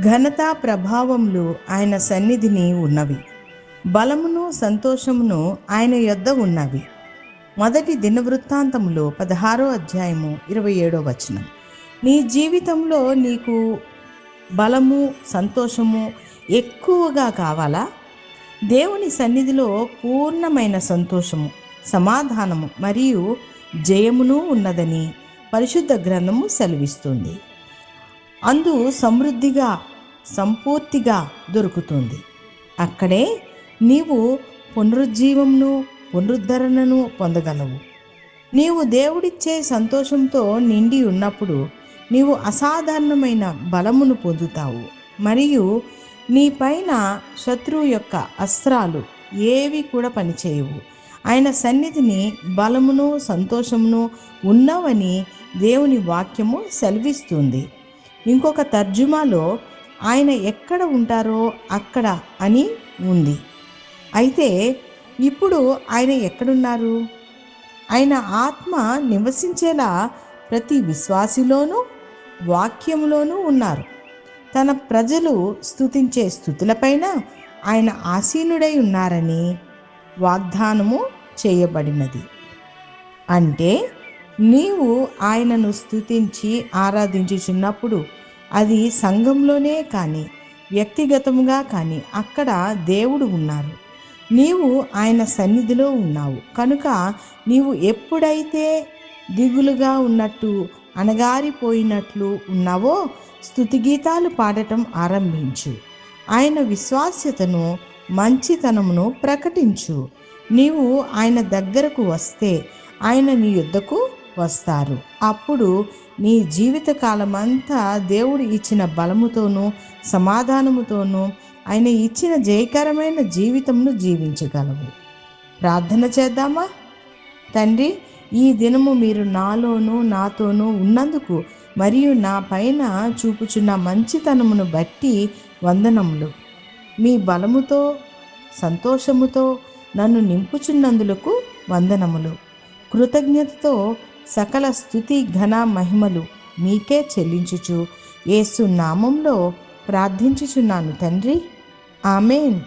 ఘనత ప్రభావములు ఆయన సన్నిధిని ఉన్నవి. బలమును సంతోషమును ఆయన యొద్ద ఉన్నవి. మొదటి దినవృత్తాంతములో పదహారో అధ్యాయము ఇరవై ఏడో వచనం. నీ జీవితంలో నీకు బలము సంతోషము ఎక్కువగా కావాలా? దేవుని సన్నిధిలో పూర్ణమైన సంతోషము సమాధానము మరియు జయమును ఉన్నదని పరిశుద్ధ గ్రంథము సెలవిస్తుంది. అందు సమృద్ధిగా సంపూర్తిగా దొరుకుతుంది. అక్కడే నీవు పునరుజ్జీవమును పునరుద్ధరణను పొందగలవు. నీవు దేవుడిచ్చే సంతోషంతో నిండి ఉన్నప్పుడు నీవు అసాధారణమైన బలమును పొందుతావు మరియు నీ పైన శత్రువు యొక్క అస్త్రాలు ఏవి కూడా పనిచేయవు. ఆయన సన్నిధిని బలమును సంతోషమును ఉన్నావని దేవుని వాక్యము సెలవిస్తుంది. ఇంకొక తర్జుమాలో ఆయన ఎక్కడ ఉంటారో అక్కడ అని ఉంది. అయితే ఇప్పుడు ఆయన ఎక్కడున్నారు? ఆయన ఆత్మ నివసించేలా ప్రతి విశ్వాసిలోనూ వాక్యంలోనూ ఉన్నారు. తన ప్రజలు స్థుతించే స్థుతులపైన ఆయన ఆసీనుడై ఉన్నారని వాగ్దానము చేయబడినది. అంటే నీవు ఆయనను స్తుతించి ఆరాధించుచున్నప్పుడు అది సంఘంలోనే కానీ వ్యక్తిగతముగా కానీ అక్కడ దేవుడు ఉన్నారు. నీవు ఆయన సన్నిధిలో ఉన్నావు. కనుక నీవు ఎప్పుడైతే దిగులుగా ఉన్నట్టు అణగారిపోయినట్లు ఉన్నావో స్థుతిగీతాలు పాడటం ఆరంభించు. ఆయన విశ్వాస్యతను మంచితనమును ప్రకటించు. నీవు ఆయన దగ్గరకు వస్తే ఆయన నీ యుద్ధకు వస్తారు. అప్పుడు నీ జీవితకాలమంతా దేవుడు ఇచ్చిన బలముతోనూ సమాధానముతోనూ ఆయన ఇచ్చిన జయకరమైన జీవితంను జీవించగలవు. ప్రార్థన చేద్దామా? తండ్రి ఈ దినము మీరు నాలోనూ నాతోనూ ఉన్నందుకు మరియు నా పైన చూపుచున్న మంచితనమును బట్టి వందనములు. మీ బలముతో సంతోషముతో నన్ను నింపుచున్నందులకు వందనములు. కృతజ్ఞతతో సకల స్థుతి ఘన మహిమలు మీకే చెల్లించుచు. ఏసు నామంలో ప్రార్థించుచున్నాను తండ్రి. ఆమెన్.